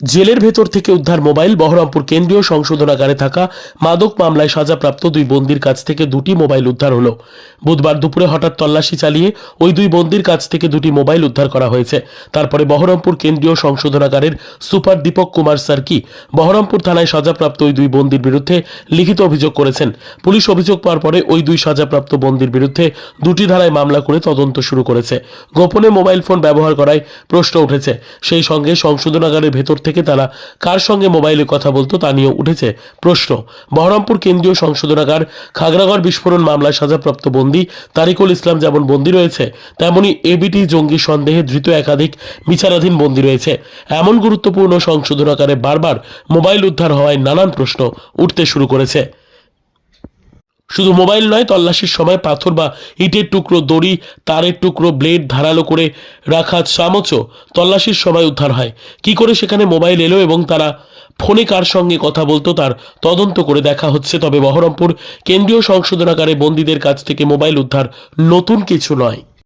জেলের ভেতর থেকে উদ্ধার মোবাইল বহরমপুর কেন্দ্রীয় সংশোধনাগারে থাকা মাদক মামলায় সাজাপ্রাপ্ত দুই বন্দির কাছ থেকে দুটি মোবাইল উদ্ধার হলো। বুধবার দুপুরে হঠাৎ তল্লাশি চালিয়ে ওই দুই বন্দির কাছ থেকে দুটি মোবাইল উদ্ধার করা হয়েছে। তারপরে বহরমপুর কেন্দ্রীয় সংশোধনাগারের সুপার দীপক কুমার সার্কি বহরমপুর থানায় সাজাপ্রাপ্ত ওই দুই বন্দির বিরুদ্ধে লিখিত অভিযোগ করেছেন। পুলিশ অভিযোগ পাওয়ার পরে ওই দুই সাজাপ্রাপ্ত বন্দির বিরুদ্ধে দুটি ধারায় মামলা করে তদন্ত শুরু করেছে। গোপনে মোবাইল ফোন ব্যবহার করায় প্রশ্ন উঠেছে। সেই সঙ্গে সংশোধনাগারের ভেতর থেকে তারা কার সঙ্গে মোবাইলে কথা বলতো তা নিয়ে উঠেছে প্রশ্ন। বহরমপুর কেন্দ্রীয় সংশোধনাগার খাগড়াগড় বিস্ফোরণ মামলায় সাজাপ্রাপ্ত বন্দী তারিকুল ইসলাম যেমন বন্দী রয়েছে, তেমনি এবিটি জঙ্গি সন্দেহে ধৃত একাধিক বিচারাধীন বন্দী রয়েছে। এমন গুরুত্বপূর্ণ সংশোধনাগারে বারবার মোবাইল উদ্ধার হওয়ায় নানান প্রশ্ন উঠতে শুরু করেছে। শুধু মোবাইল নয়, তল্লাশির সময় পাথর বা ইটের টুকরো, দড়ি, তারের টুকরো, ব্লেড ধারালো করে রাখা চামচও তল্লাশির সময় উদ্ধার হয়। কি করে সেখানে মোবাইল এলো এবং তারা ফোনে কার সঙ্গে কথা বলতো তার তদন্ত করে দেখা হচ্ছে। তবে বহরমপুর কেন্দ্রীয় সংশোধনাগারে বন্দীদের কাছ থেকে মোবাইল উদ্ধার নতুন কিছু নয়।